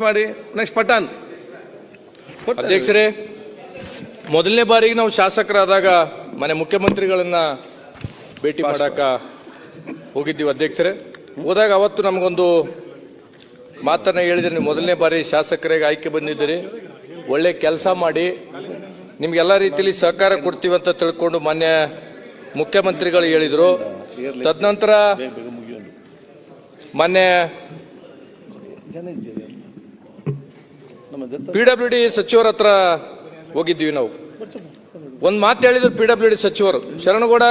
ಮಾಡಿ ನೆಕ್ಸ್ಟ್ ಪಠಾನ್. ಅಧ್ಯಕ್ಷರೇ ಮೊದಲನೇ ಬಾರಿಗೆ ನಾವು ಶಾಸಕರಾದಾಗ ಮನೆ ಮುಖ್ಯಮಂತ್ರಿಗಳನ್ನ ಭೇಟಿ ಮಾಡಕ ಹೋಗಿದ್ದೀವಿ ಅಧ್ಯಕ್ಷರೇ. ಹೋದಾಗ ಅವತ್ತು ನಮಗೊಂದು ಮಾತನ್ನ ಹೇಳಿದ್ರೆ ನೀವು ಮೊದಲನೇ ಬಾರಿ ಶಾಸಕರಿಗೆ ಆಯ್ಕೆ ಬಂದಿದ್ದೀರಿ. ಒಳ್ಳೆ ಕೆಲಸ ಮಾಡಿ ನಿಮ್ಗೆಲ್ಲ ರೀತಿಯಲ್ಲಿ ಸಹಕಾರ ಕೊಡ್ತೀವಿ ಅಂತ ತಿಳ್ಕೊಂಡು ಮಾನ್ಯ ಮುಖ್ಯಮಂತ್ರಿಗಳು ಹೇಳಿದರು. ತದನಂತರ ಮಾನ್ಯ ಪಿ ಡಬ್ಲ್ಯೂ ಡಿ ಸಚಿವರ ಹತ್ರ ಹೋಗಿದ್ವಿ ನಾವು. ಒಂದು ಮಾತು ಹೇಳಿದ್ರು ಪಿ ಡಬ್ಲ್ಯೂ ಡಿ ಸಚಿವರು. ಶರಣಗೌಡ,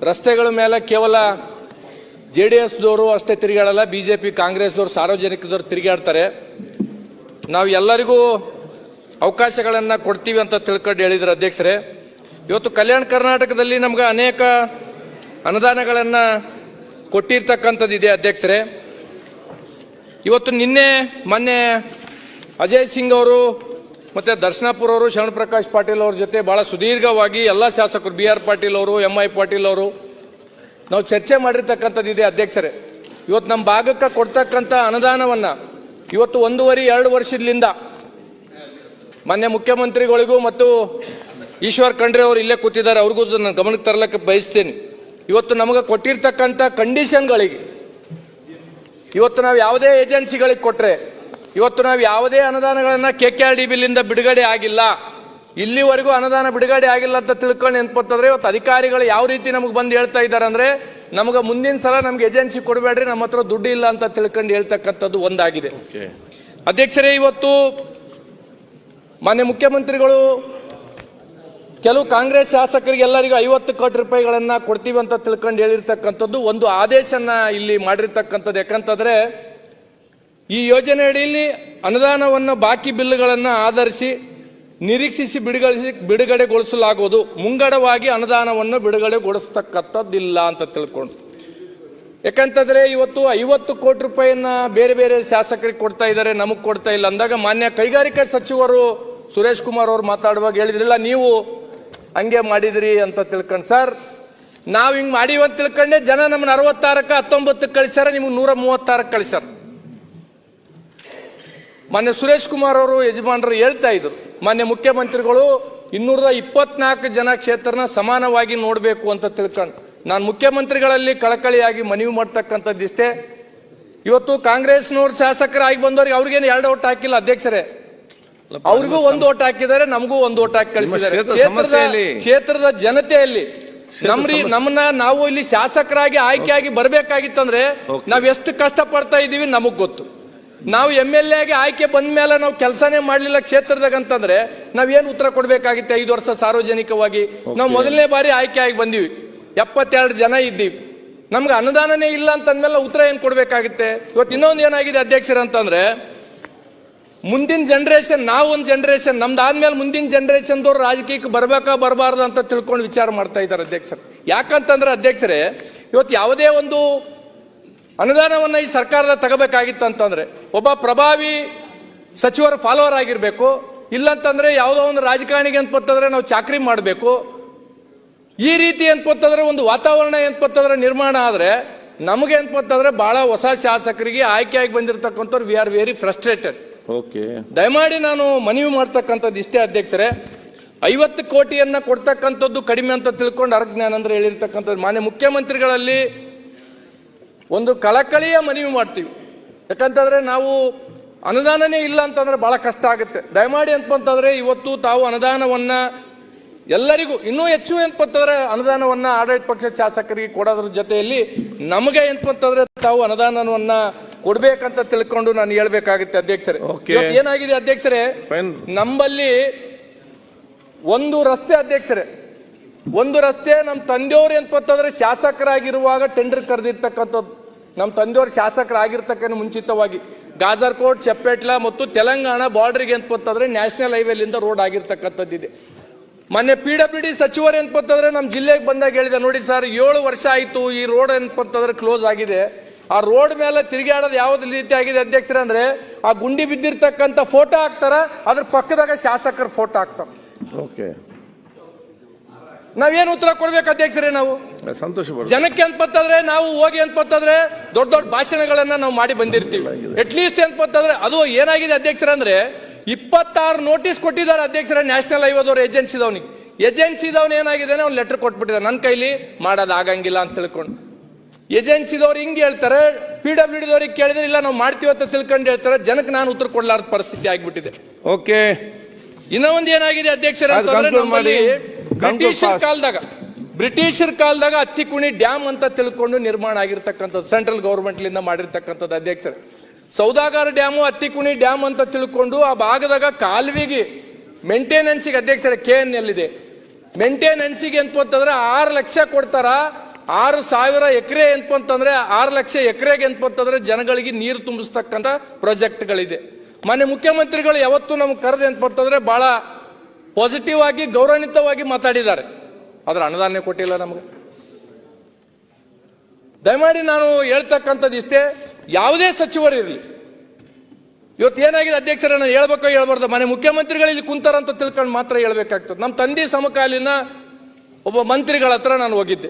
ರಸ್ತೆಗಳ ಮೇಲೆ ಕೇವಲ ಜೆ ಡಿ ಎಸ್ದವರು ಅಷ್ಟೇ ತಿರುಗಾಡಲ್ಲ ಪಿ, ಕಾಂಗ್ರೆಸ್ದವರು, ಸಾರ್ವಜನಿಕದವ್ರು ತಿರುಗಾಡ್ತಾರೆ. ನಾವು ಎಲ್ಲರಿಗೂ ಅವಕಾಶಗಳನ್ನು ಕೊಡ್ತೀವಿ ಅಂತ ತಿಳ್ಕೊಂಡು ಹೇಳಿದ್ರು ಅಧ್ಯಕ್ಷರೇ. ಇವತ್ತು ಕಲ್ಯಾಣ ಕರ್ನಾಟಕದಲ್ಲಿ ನಮ್ಗೆ ಅನೇಕ ಅನುದಾನಗಳನ್ನು ಕೊಟ್ಟಿರ್ತಕ್ಕಂಥದ್ದಿದೆ ಅಧ್ಯಕ್ಷರೇ. ಇವತ್ತು ನಿನ್ನೆ, ಮೊನ್ನೆ ಅಜಯ್ ಸಿಂಗ್ ಅವರು ಮತ್ತೆ ದರ್ಶನಾಪುರ ಅವರು ಶರಣ ಪ್ರಕಾಶ್ ಪಾಟೀಲ್ ಅವ್ರ ಜೊತೆ ಬಹಳ ಸುದೀರ್ಘವಾಗಿ ಎಲ್ಲ ಶಾಸಕರು ಬಿ ಆರ್ ಪಾಟೀಲ್ ಅವರು, ಎಂ ಐ ಪಾಟೀಲ್ ಅವರು. ನಾವು ಚರ್ಚೆ ಮಾಡಿರ್ತಕ್ಕಂಥದ್ದು ಇದೆ ಅಧ್ಯಕ್ಷರೇ. ಇವತ್ತು ನಮ್ಮ ಭಾಗಕ್ಕೆ ಕೊಡ್ತಕ್ಕಂಥ ಅನುದಾನವನ್ನು ಇವತ್ತು ಒಂದೂವರೆ, ಎರಡು ವರ್ಷದಿಂದ ಮಾನ್ಯ ಮುಖ್ಯಮಂತ್ರಿಗಳಿಗೂ ಮತ್ತು ಈಶ್ವರ್ ಖಂಡ್ರೆ ಅವರು ಇಲ್ಲೇ ಕೂತಿದ್ದಾರೆ, ಅವ್ರಿಗೂ ನಾನು ಗಮನಕ್ಕೆ ತರಲಿಕ್ಕೆ ಬಯಸ್ತೇನೆ. ಇವತ್ತು ನಮಗೆ ಕೊಟ್ಟಿರ್ತಕ್ಕಂಥ ಕಂಡೀಷನ್ಗಳಿಗೆ ಇವತ್ತು ನಾವು ಯಾವುದೇ ಏಜೆನ್ಸಿಗಳಿಗೆ ಕೊಟ್ರೆ ಇವತ್ತು ನಾವು ಯಾವುದೇ ಅನುದಾನಗಳನ್ನು ಕೆ ಕೆ ಆರ್ ಡಿ ಬಿಲ್ಲಿಂದ ಬಿಡುಗಡೆ ಆಗಿಲ್ಲ. ಇಲ್ಲಿವರೆಗೂ ಅನುದಾನ ಬಿಡುಗಡೆ ಆಗಿಲ್ಲ ಅಂತ ತಿಳ್ಕೊಂಡು ನೆನ್ಪತ್ತಂದ್ರೆ ಇವತ್ತು ಅಧಿಕಾರಿಗಳು ಯಾವ ರೀತಿ ನಮಗೆ ಬಂದು ಹೇಳ್ತಾ ಇದ್ದಾರೆ ಅಂದರೆ ನಮಗೆ ಮುಂದಿನ ಸಲ ನಮ್ಗೆ ಏಜೆನ್ಸಿ ಕೊಡಬೇಡ್ರಿ ನಮ್ಮ ಹತ್ರ ದುಡ್ಡು ಇಲ್ಲ ಅಂತ ತಿಳ್ಕೊಂಡು ಹೇಳ್ತಕ್ಕಂಥದ್ದು ಒಂದಾಗಿದೆ. ಅಧ್ಯಕ್ಷರೇ ಇವತ್ತು ಮಾನ್ಯ ಮುಖ್ಯಮಂತ್ರಿಗಳು ಕೆಲವು ಕಾಂಗ್ರೆಸ್ ಶಾಸಕರಿಗೆ ಎಲ್ಲರಿಗೂ ಐವತ್ತು ಕೋಟಿ ರೂಪಾಯಿಗಳನ್ನು ಕೊಡ್ತೀವಿ ಅಂತ ತಿಳ್ಕೊಂಡು ಹೇಳಿರ್ತಕ್ಕಂಥದ್ದು ಒಂದು ಆದೇಶನ ಇಲ್ಲಿ ಮಾಡಿರ್ತಕ್ಕಂಥದ್ದು. ಯಾಕಂತಂದ್ರೆ ಈ ಯೋಜನೆ ಅಡಿಯಲ್ಲಿ ಅನುದಾನವನ್ನು ಬಾಕಿ ಬಿಲ್ಗಳನ್ನು ಆಧರಿಸಿ ನಿರೀಕ್ಷಿಸಿ ಬಿಡುಗಡೆ ಬಿಡುಗಡೆಗೊಳಿಸಲಾಗುವುದು. ಮುಂಗಡವಾಗಿ ಅನುದಾನವನ್ನು ಬಿಡುಗಡೆಗೊಳಿಸ್ತಕ್ಕಂಥದ್ದಿಲ್ಲ ಅಂತ ತಿಳ್ಕೊಂಡು. ಯಾಕಂತಂದ್ರೆ ಇವತ್ತು ಐವತ್ತು ಕೋಟಿ ರೂಪಾಯಿಯನ್ನ ಬೇರೆ ಬೇರೆ ಶಾಸಕರಿಗೆ ಕೊಡ್ತಾ ಇದ್ದಾರೆ, ನಮಗೆ ಕೊಡ್ತಾ ಇಲ್ಲ. ಅಂದಾಗ ಮಾನ್ಯ ಕೈಗಾರಿಕಾ ಸಚಿವರು ಸುರೇಶ್ ಕುಮಾರ್ ಅವರು ಮಾತಾಡುವಾಗ ಹೇಳಿದ್ರಿಲ್ಲ, ನೀವು ಹಂಗೆ ಮಾಡಿದ್ರಿ ಅಂತ ತಿಳ್ಕೊಂಡು. ಸರ್, ನಾವು ಹಿಂಗೆ ಮಾಡಿವಂತ ತಿಳ್ಕೊಂಡೆ ಜನ ನಮ್ಮನ್ನ ಅರವತ್ತಾರಕ್ಕೆ ಹತ್ತೊಂಬತ್ತಕ್ಕೆ ಕಳಿಸ್ಯಾರ, ನಿಮ್ಗೆ ನೂರ ಮೂವತ್ತಾರಕ್ಕೆ ಕಳಿಸ್ಯಾರ. ಮಾನ್ಯ ಸುರೇಶ್ ಕುಮಾರ್ ಅವರು ಯಜಮಾನರು ಹೇಳ್ತಾ ಇದ್ರು. ಮೊನ್ನೆ ಮುಖ್ಯಮಂತ್ರಿಗಳು ಇನ್ನೂರ ಇಪ್ಪತ್ನಾಲ್ಕು ಜನ ಕ್ಷೇತ್ರನ ಸಮಾನವಾಗಿ ನೋಡಬೇಕು ಅಂತ ತಿಳ್ಕೊಂಡು ನಾನು ಮುಖ್ಯಮಂತ್ರಿಗಳಲ್ಲಿ ಕಳಕಳಿಯಾಗಿ ಮನವಿ ಮಾಡ್ತಕ್ಕಂಥದ್ದಿಷ್ಟೇ ಇವತ್ತು ಕಾಂಗ್ರೆಸ್ನವ್ರು ಶಾಸಕರಾಗಿ ಬಂದವರಿಗೆ ಅವ್ರಿಗೇನು ಎರಡು ಓಟ್ ಹಾಕಿಲ್ಲ ಅಧ್ಯಕ್ಷರೇ. ಅವ್ರಿಗೂ ಒಂದು ಓಟ್ ಹಾಕಿದ್ದಾರೆ ನಮಗೂ ಒಂದು ಓಟ್ ಹಾಕಿ ಕಳಿಸಿದ್ದಾರೆ. ಕ್ಷೇತ್ರದ ಜನತೆಯಲ್ಲಿ ನಮ್ರಿ ನಮ್ಮನ್ನ ನಾವು ಇಲ್ಲಿ ಶಾಸಕರಾಗಿ ಆಯ್ಕೆಯಾಗಿ ಬರ್ಬೇಕಾಗಿತ್ತಂದ್ರೆ ನಾವ್ ಎಷ್ಟು ಕಷ್ಟ ಪಡ್ತಾ ಇದೀವಿ ನಮಗ್ ಗೊತ್ತು. ನಾವು ಎಂ ಎಲ್ ಎಗೆ ಆಯ್ಕೆ ಬಂದ ಮೇಲೆ ನಾವು ಕೆಲಸನೇ ಮಾಡಲಿಲ್ಲ ಕ್ಷೇತ್ರದಾಗ ಅಂತಂದ್ರೆ ನಾವ್ ಏನ್ ಉತ್ತರ ಕೊಡ್ಬೇಕಾಗಿತ್ತು ಐದು ವರ್ಷ ಸಾರ್ವಜನಿಕವಾಗಿ? ನಾವು ಮೊದಲನೇ ಬಾರಿ ಆಯ್ಕೆ ಆಗಿ ಬಂದೀವಿ. ಎಪ್ಪತ್ತೆರಡು ಜನ ಇದ್ದೀವಿ. ನಮ್ಗೆ ಅನುದಾನನೇ ಇಲ್ಲ ಅಂತಂದ್ಮೇಲೆ ಉತ್ತರ ಏನ್ ಕೊಡ್ಬೇಕಾಗುತ್ತೆ? ಇವತ್ತು ಇನ್ನೊಂದು ಏನಾಗಿದೆ ಅಧ್ಯಕ್ಷರ ಅಂತಂದ್ರೆ ಮುಂದಿನ ಜನರೇಷನ್ ನಾವು ಒಂದು ಜನರೇಷನ್ ನಮ್ದಾದ್ಮೇಲೆ ಮುಂದಿನ ಮುಂದಿನ ಜನ್ರೇಷನ್ದವ್ರು ರಾಜಕೀಯಕ್ಕೆ ಬರ್ಬೇಕಾ ಬರಬಾರ್ದು ಅಂತ ತಿಳ್ಕೊಂಡು ವಿಚಾರ ಮಾಡ್ತಾ ಇದ್ದಾರೆ ಅಧ್ಯಕ್ಷರು. ಯಾಕಂತಂದ್ರೆ ಅಧ್ಯಕ್ಷರೇ ಇವತ್ತು ಯಾವುದೇ ಒಂದು ಅನುದಾನವನ್ನ ಈ ಸರ್ಕಾರದ ತಗೋಬೇಕಾಗಿತ್ತು ಅಂತಂದ್ರೆ ಒಬ್ಬ ಪ್ರಭಾವಿ ಸಚಿವರ ಫಾಲೋವರ್ ಆಗಿರಬೇಕು ಇಲ್ಲಂತಂದ್ರೆ ಯಾವುದೋ ಒಂದು ರಾಜಕಾರಣಿಗೆ ಅನ್ಪತ್ತಂದ್ರೆ ನಾವು ಚಾಕ್ರಿ ಮಾಡಬೇಕು. ಈ ರೀತಿ ಅನ್ಪತ್ತಂದ್ರೆ ಒಂದು ವಾತಾವರಣ ಅನ್ಪತ್ತಂದ್ರೆ ನಿರ್ಮಾಣ ಆದ್ರೆ ನಮಗೆ ಅನ್ಪತ್ತಂದ್ರೆ ಬಹಳ ಹೊಸ ಶಾಸಕರಿಗೆ ಆಯ್ಕೆಯಾಗಿ ಬಂದಿರತಕ್ಕಂಥವ್ರು we are very frustrated okay. ದಯಮಾಡಿ ನಾನು ಮನವಿ ಮಾಡ್ತಕ್ಕಂಥದ್ದು ಇಷ್ಟೇ ಅಧ್ಯಕ್ಷರೇ. ಐವತ್ತು ಕೋಟಿಯನ್ನ ಕೊಡ್ತಕ್ಕಂಥದ್ದು ಕಡಿಮೆ ಅಂತ ತಿಳ್ಕೊಂಡು ಅರ್ಜ್ಞಾನಂದ್ರ ಹೇಳಿರ್ತಕ್ಕಂಥದ್ದು. ಮಾನ್ಯ ಮುಖ್ಯಮಂತ್ರಿಗಳಲ್ಲಿ ಒಂದು ಕಳಕಳಿಯ ಮನವಿ ಮಾಡ್ತೀವಿ. ಯಾಕಂತಂದ್ರೆ ನಾವು ಅನುದಾನನೇ ಇಲ್ಲ ಅಂತಂದ್ರೆ ಬಹಳ ಕಷ್ಟ ಆಗುತ್ತೆ. ದಯಮಾಡಿ ಅಂತಂತಂದ್ರೆ ಇವತ್ತು ತಾವು ಅನುದಾನವನ್ನ ಎಲ್ಲರಿಗೂ ಇನ್ನೂ ಹೆಚ್ಚು ಎಂತಂದ್ರೆ ಅನುದಾನವನ್ನ ಆಡಳಿತ ಪಕ್ಷ ಶಾಸಕರಿಗೆ ಕೊಡೋದ್ರ ಜೊತೆಯಲ್ಲಿ ನಮಗೆ ಎಂತಂದ್ರೆ ತಾವು ಅನುದಾನವನ್ನ ಕೊಡ್ಬೇಕಂತ ತಿಳ್ಕೊಂಡು ನಾನು ಹೇಳ್ಬೇಕಾಗುತ್ತೆ ಅಧ್ಯಕ್ಷರೇ. ಏನಾಗಿದೆ ಅಧ್ಯಕ್ಷರೇ. ನಮ್ಮಲ್ಲಿ ಒಂದು ರಸ್ತೆ ಅಧ್ಯಕ್ಷರೇ. ಒಂದು ರಸ್ತೆ ನಮ್ಮ ತಂದೆಯವ್ರು ಏನಪ್ಪಂತಂದ್ರೆ ಶಾಸಕರಾಗಿರುವಾಗ ಟೆಂಡರ್ ಕರೆದಿರ್ತಕ್ಕಂಥದ್ದು. ನಮ್ಮ ತಂದೆಯವ್ರು ಶಾಸಕರಾಗಿರ್ತಕ್ಕಂಥ ಮುಂಚಿತವಾಗಿ ಗಾಜರ್ಕೋಟ್, ಚಪ್ಪೆಟ್ಲ ಮತ್ತು ತೆಲಂಗಾಣ ಬಾರ್ಡರ್ಗೆ ಅಂತಂದ್ರೆ ನ್ಯಾಷನಲ್ ಹೈವೇಲಿಂದ ರೋಡ್ ಆಗಿರ್ತಕ್ಕಂಥದ್ದಿದೆ ಮೊನ್ನೆ ಪಿ ಡಬ್ಲ್ಯೂ ಡಿ ಸಚಿವರು ಏನಪ್ಪಂತಂದ್ರೆ ನಮ್ಮ ಜಿಲ್ಲೆಗೆ ಬಂದಾಗ ಹೇಳಿದೆ, ನೋಡಿ ಸರ್, ಏಳು ವರ್ಷ ಆಯ್ತು ಈ ರೋಡ್ ಏನಪ್ಪಂತಂದ್ರೆ ಕ್ಲೋಸ್ ಆಗಿದೆ. ಆ ರೋಡ್ ಮೇಲೆ ತಿರುಗಾಡೋದು ಯಾವ್ದು ರೀತಿ ಆಗಿದೆ ಅಧ್ಯಕ್ಷರ ಅಂದ್ರೆ, ಆ ಗುಂಡಿ ಬಿದ್ದಿರ್ತಕ್ಕಂಥ ಫೋಟೋ ಹಾಕ್ತಾರ, ಅದ್ರ ಪಕ್ಕದಾಗ ಶಾಸಕರ ಫೋಟೋ ಹಾಕ್ತಾರೆ. ಓಕೆ ನಾವೇನು ಉತ್ತರ ಕೊಡ್ಬೇಕು ಅಧ್ಯಕ್ಷರೇ ನಾವು? ಸಂತೋಷ ಜನಕ್ಕೆ ಅಂತ ಪತ್ತಾದ್ರೆ ನಾವು ಹೋಗಿ ಅಂತ ಪತ್ತಾದ್ರೆ ದೊಡ್ಡ ದೊಡ್ಡ ಭಾಷಣಗಳನ್ನ ನಾವು ಮಾಡಿ ಬಂದಿರ್ತೀವಿ. ಅಟ್ ಲೀಸ್ಟ್ ಪತ್ತಾದ್ರೆ ಅದು ಏನಾಗಿದೆ ಅಧ್ಯಕ್ಷರಂದ್ರೆ ಇಪ್ಪತ್ತಾರು ನೋಟಿಸ್ ಕೊಟ್ಟಿದ್ದಾರೆ ಅಧ್ಯಕ್ಷರ ನ್ಯಾಷನಲ್ ಹೈವೇದವ್ರು ಏಜೆನ್ಸಿ ಏಜೆನ್ಸಿದವನ್ ಏನಾಗಿದೆ ಅವ್ನು ಲೆಟರ್ ಕೊಟ್ಬಿಟ್ಟಿದ್ದಾರೆ. ನನ್ನ ಕೈಲಿ ಮಾಡೋದು ಆಗಂಗಿಲ್ಲ ಅಂತ ತಿಳ್ಕೊಂಡು. ಏಜೆನ್ಸಿದವ್ರು ಹಿಂಗೆ ಹೇಳ್ತಾರೆ ಪಿ ಡಬ್ಲ್ಯೂ ಡಿದವ್ರಿಗೆ ಕೇಳಿದ್ರೆ ಇಲ್ಲ ನಾವು ಮಾಡ್ತೀವಿ ಅಂತ ತಿಳ್ಕೊಂಡು ಹೇಳ್ತಾರೆ. ಜನಕ್ಕೆ ನಾನು ಉತ್ತರ ಕೊಡ್ಲಾರ್ದ ಪರಿಸ್ಥಿತಿ ಆಗ್ಬಿಟ್ಟಿದೆ. ಓಕೆ ಇನ್ನೊಂದು ಏನಾಗಿದೆ ಅಧ್ಯಕ್ಷರ ಬ್ರಿಟಿಷರ್ ಕಾಲದಾಗ ಬ್ರಿಟಿಷರ್ ಕಾಲದಾಗ ಅತ್ತಿಕುಣಿ ಡ್ಯಾಮ್ ಅಂತ ತಿಳ್ಕೊಂಡು ನಿರ್ಮಾಣ ಆಗಿರ್ತಕ್ಕಂಥದ್ದು ಸೆಂಟ್ರಲ್ ಗೌರ್ಮೆಂಟ್ಲಿಂದ ಮಾಡಿರ್ತಕ್ಕಂಥದ್ದು ಅಧ್ಯಕ್ಷರು. ಸೌದಾಗಾರ ಡ್ಯಾಮು ಹತ್ತಿಕುಣಿ ಡ್ಯಾಮ್ ಅಂತ ತಿಳ್ಕೊಂಡು ಆ ಭಾಗದಾಗ ಕಾಲುವೆಗೆ ಮೇಂಟೆನೆನ್ಸಿಗೆ ಅಧ್ಯಕ್ಷರ ಕೆ ಎನ್ ಎಲ್ ಇದೆ ಮೇಂಟೆನೆನ್ಸಿಗೆ ಅಂತಂದ್ರೆ ಆರು ಲಕ್ಷ ಕೊಡ್ತಾರ ಆರು ಸಾವಿರ ಎಕರೆ ಅಂತಂದ್ರೆ ಆರು ಲಕ್ಷ ಎಕರೆಗೆ ಅಂತಂದ್ರೆ ಜನಗಳಿಗೆ ನೀರು ತುಂಬಿಸ್ತಕ್ಕಂಥ ಪ್ರಾಜೆಕ್ಟ್ಗಳಿದೆ. ಮಾನ್ಯ ಮುಖ್ಯಮಂತ್ರಿಗಳು ಯಾವತ್ತೂ ನಮ್ಗೆ ಕರೆದು ಅಂತಂದ್ರೆ ಬಹಳ ಪಾಸಿಟಿವ್ ಆಗಿ ಗೌರವಾನ್ವಿತವಾಗಿ ಮಾತಾಡಿದ್ದಾರೆ. ಆದ್ರೆ ಅನುದಾನ ಕೊಟ್ಟಿಲ್ಲ ನಮಗೆ. ದಯಮಾಡಿ ನಾನು ಹೇಳ್ತಕ್ಕಂಥದ್ದು ಇಷ್ಟೇ, ಯಾವುದೇ ಸಚಿವರು ಇರಲಿ. ಇವತ್ತು ಏನಾಗಿದೆ ಅಧ್ಯಕ್ಷರ, ನಾನು ಹೇಳ್ಬೇಕೋ ಹೇಳ್ಬಾರ್ದು, ಮನೆ ಮುಖ್ಯಮಂತ್ರಿಗಳು ಇಲ್ಲಿ ಕುಂತಾರ ಅಂತ ತಿಳ್ಕೊಂಡು ಮಾತ್ರ ಹೇಳ್ಬೇಕಾಗ್ತದೆ. ನಮ್ಮ ತಂದೆ ಸಮಕಾಲೀನ ಒಬ್ಬ ಮಂತ್ರಿಗಳ ಹತ್ರ ನಾನು ಹೋಗಿದ್ದೆ.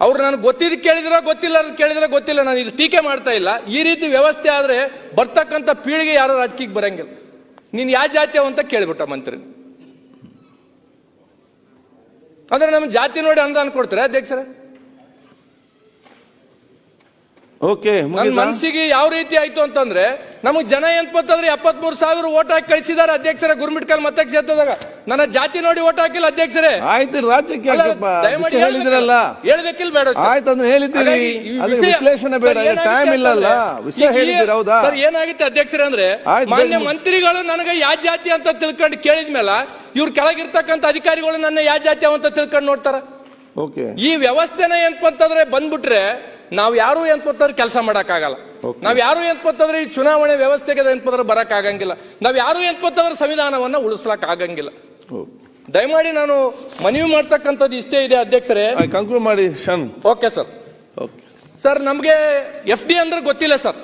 ಅವ್ರು ನನಗೆ ಗೊತ್ತಿದ್ದು ಕೇಳಿದ್ರ, ಗೊತ್ತಿಲ್ಲ ಅಂತ ಕೇಳಿದ್ರೆ, ಗೊತ್ತಿಲ್ಲ. ನಾನು ಇದು ಟೀಕೆ ಮಾಡ್ತಾ ಇಲ್ಲ. ಈ ರೀತಿ ವ್ಯವಸ್ಥೆ ಆದರೆ ಬರ್ತಕ್ಕಂಥ ಪೀಳಿಗೆ ಯಾರು ರಾಜಕೀಯಕ್ಕೆ ಬರಂಗಿಲ್ಲ. ನೀನ್ ಯಾವ ಜಾತಿ ಅಂತ ಕೇಳಿಬಿಟ್ಟ ಮಂತ್ರಿ. ಅಂದ್ರೆ ನಮ್ಮ ಜಾತಿ ನೋಡಿ ಅನುದಾನ ಕೊಡ್ತಾರೆ ಅಧ್ಯಕ್ಷರ? ಓಕೆ ನನ್ನ ಮನಸ್ಸಿಗೆ ಯಾವ ರೀತಿ ಆಯ್ತು ಅಂತಂದ್ರೆ ನಮಗ್ ಜನ ಏನ್ಪತ್ತಂದ್ರೆ ಎಪ್ಪತ್ಮೂರು ಸಾವಿರ ಓಟ್ ಹಾಕಿ ಕಳಿಸಿದಾರೆ ಅಧ್ಯಕ್ಷರ ಗುರುಮಿಟ್ಕಲ್ ಮತ್ತೆ ಕ್ಷೇತ್ರದಾಗ ನನ್ನ ಜಾತಿ ನೋಡಿ ಓಟ್ ಹಾಕಿಲ್ಲ ಅಧ್ಯಕ್ಷರೇ. ಆಯ್ತು ರಾಜ್ಯಕ್ಕೆ ಅಲ್ಲ? ದಯಮಾಡಿ ಹೇಳಿದ್ರಲ್ಲ. ಹೇಳ್ಬೇಕಿಲ್ಲ ಬೇಡ ಸರ್? ಆಯ್ತು ಅಂದ್ರೆ ಹೇಳಿದ್ದೀರಿ. ಹಾಗಾಗಿ ಈ ಅದಕ್ಕೆ ವಿಷಯ- ವಿಶ್ಲೇಷಣೆ ಬೇಡ. ಸರ್, ಏನಾಗುತ್ತೆ ಟೈಮ್ ಇಲ್ಲಲ್ಲ ಅಂತಂದ್ರೆ, ವಿಷಯ ಹೇಳಿದ್ದೀರಿ ಹೌದಾ? ಸರ್ ಏನಾಗಿತ್ತು ಅಧ್ಯಕ್ಷರೇ ಅಂದ್ರೆ ಆಯ್ತು, ಮಾನ್ಯ ಬೇಗ- ಮಂತ್ರಿಗಳು ನನಗೆ ಯಾವ ಜಾತಿ ಅಂತ ತಿಳ್ಕೊಂಡು ಕೇಳಿದ್ಮೇಲೆ ಇವ್ರ ಕೆಳಗಿರ್ತಕ್ಕಂಥ ಅಧಿಕಾರಿಗಳು ನನ್ನ ಯಾವ ಜಾತಿ ಅಂತ ತಿಳ್ಕೊಂಡು ನೋಡ್ತಾರ. ಓಕೆ. ಈ ವ್ಯವಸ್ಥೆನ ಏನಪ್ಪಂತಂದ್ರೆ ಬಂದ್ಬಿಟ್ರೆ ನಾವ್ ಯಾರು ಏನಪ್ಪಂತಂದ್ರೆ ಕೆಲಸ ಮಾಡಕ್ಕಾಗಲ್ಲ. Okay. ನಾವ್ ಯಾರು ಏನ್ಪತ್ತಂದ್ರೆ ಈ ಚುನಾವಣೆ ವ್ಯವಸ್ಥೆಗೆ ಏನಪ್ಪಂದ್ರೆ ಬರಕ್ ಆಗಂಗಿಲ್ಲ ನಾವ್ ಯಾರು ಏನ್ಪತ್ತಂದ್ರೆ ಸಂವಿಧಾನವನ್ನ ಉಳಿಸ್ಲಕ್ ಆಗಂಗಿಲ್ಲ ದಯಮಾಡಿ ನಾನು ಮನವಿ ಮಾಡ್ತಕ್ಕಂಥದ್ದು ಇಷ್ಟೇ ಇದೆ ಅಧ್ಯಕ್ಷರೇ. ಕಂಕ್ಲೂಡ್ ಮಾಡಿ ಶನ್ ಓಕೆ ಸರ್ ಓಕೆ ಸರ್ ನಮಗೆ ಎಫ್ ಡಿ ಅಂದ್ರೆ ಗೊತ್ತಿಲ್ಲ ಸರ್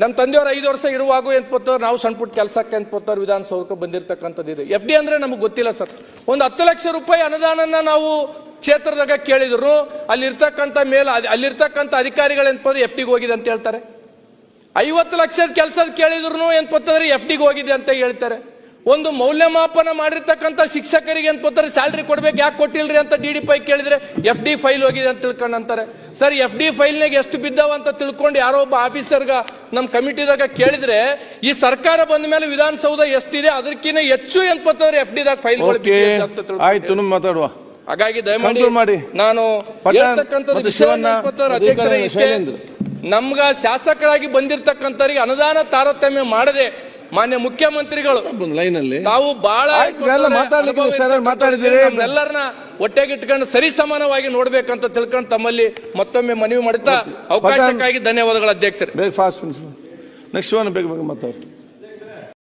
ನಮ್ಮ ತಂದೆಯವರು ಐದು ವರ್ಷ ಇರುವಾಗ ಪೋತವ್ರು ನಾವು ಸಣ್ಣ ಪುಟ್ಟ ಕೆಲಸಕ್ಕೆ ಎಂಟ್ಪತ್ತವ್ರು ವಿಧಾನಸೌಧಕ್ಕೆ ಬಂದಿರತಕ್ಕಂಥದ್ದು ಇದೆ. ಎಫ್ ಡಿ ಅಂದ್ರೆ ನಮಗೆ ಗೊತ್ತಿಲ್ಲ ಸರ್. ಒಂದು ಹತ್ತು ಲಕ್ಷ ರೂಪಾಯಿ ಅನುದಾನನ ನಾವು ಕ್ಷೇತ್ರದಾಗ ಕೇಳಿದ್ರು, ಅಲ್ಲಿರ್ತಕ್ಕಂಥ ಮೇಲೆ ಅಲ್ಲಿರ್ತಕ್ಕಂಥ ಅಧಿಕಾರಿಗಳು ಎಫ್ ಡಿಗೆ ಹೋಗಿದೆ ಅಂತ ಹೇಳ್ತಾರೆ. ಐವತ್ತು ಲಕ್ಷದ ಕೆಲಸದ ಕೇಳಿದ್ರು ಎಂಟ್ಪತ್ತಂದ್ರೆ ಎಫ್ ಡಿಗೆ ಹೋಗಿದೆ ಅಂತ ಹೇಳ್ತಾರೆ. ಒಂದು ಮೌಲ್ಯಮಾಪನ ಮಾಡಿರ್ತಕ್ಕಂಥ ಶಿಕ್ಷಕರಿಗೆ ಏನ್ಪತ್ತಾರೆ ಸ್ಯಾಲ್ರಿ ಕೊಡ್ಬೇಕು ಯಾಕೆ ಕೊಟ್ಟಿಲ್ರಿ ಅಂತ ಡಿ ಡಿ ಪೈ ಕೇಳಿದ್ರೆ ಎಫ್ ಡಿ ಫೈಲ್ ಹೋಗಿದೆ ಅಂತ ತಿಳ್ಕೊಂಡು ಅಂತಾರೆ ಸರ್ ಎಫ್ ಡಿ ಫೈಲ್ನಾಗ ಎಷ್ಟು ಬಿದ್ದಾವ ಅಂತ ತಿಳ್ಕೊಂಡು ಯಾರೋ ಒಬ್ಬ ಆಫೀಸರ್ಗ ನಮ್ಮ ಕಮಿಟಿದಾಗ ಕೇಳಿದ್ರೆ ಈ ಸರ್ಕಾರ ಬಂದ ಮೇಲೆ ವಿಧಾನಸೌಧ ಎಷ್ಟಿದೆ ಅದಕ್ಕಿಂತ ಹೆಚ್ಚು ಏನ್ಪತ್ತಂದ್ರೆ ಎಫ್ ಡಿದಾಗ ಫೈಲ್ ಓಕೆ ಆಯ್ತು ಮಾತಾಡುವ ಹಾಗಾಗಿ ದಯಮಾಡಿ ಮಾಡಿ. ನಾನು. ನಮ್ಗ ಶಾಸಕರಾಗಿ ಬಂದಿರತಕ್ಕಂಥವ್ರಿಗೆ ಅನುದಾನ ತಾರತಮ್ಯ ಮಾಡದೆ ಮಾನ್ಯ ಮುಖ್ಯಮಂತ್ರಿಗಳು ಲೈನಲ್ಲಿ ತಾವು ಬಹಳ. ಎಲ್ಲರನ್ನ ಒಟ್ಟೆಗೆ ಇಟ್ಕೊಂಡು ಸರಿ ಸಮಾನವಾಗಿ ನೋಡ್ಬೇಕಂತ ತಿಳ್ಕೊಂಡು ತಮ್ಮಲ್ಲಿ ಮತ್ತೊಮ್ಮೆ ಮನವಿ ಮಾಡುತ್ತಾ ಅವಕಾಶಕ್ಕಾಗಿ ಧನ್ಯವಾದಗಳು ಅಧ್ಯಕ್ಷರೇ. ಬೇಗ ಫಾಸ್ಟ್ ನೆಕ್ಸ್ಟ್ ಒನ್ ಬೇಗ ಬೇಗ ಮಾತಾಡಿ.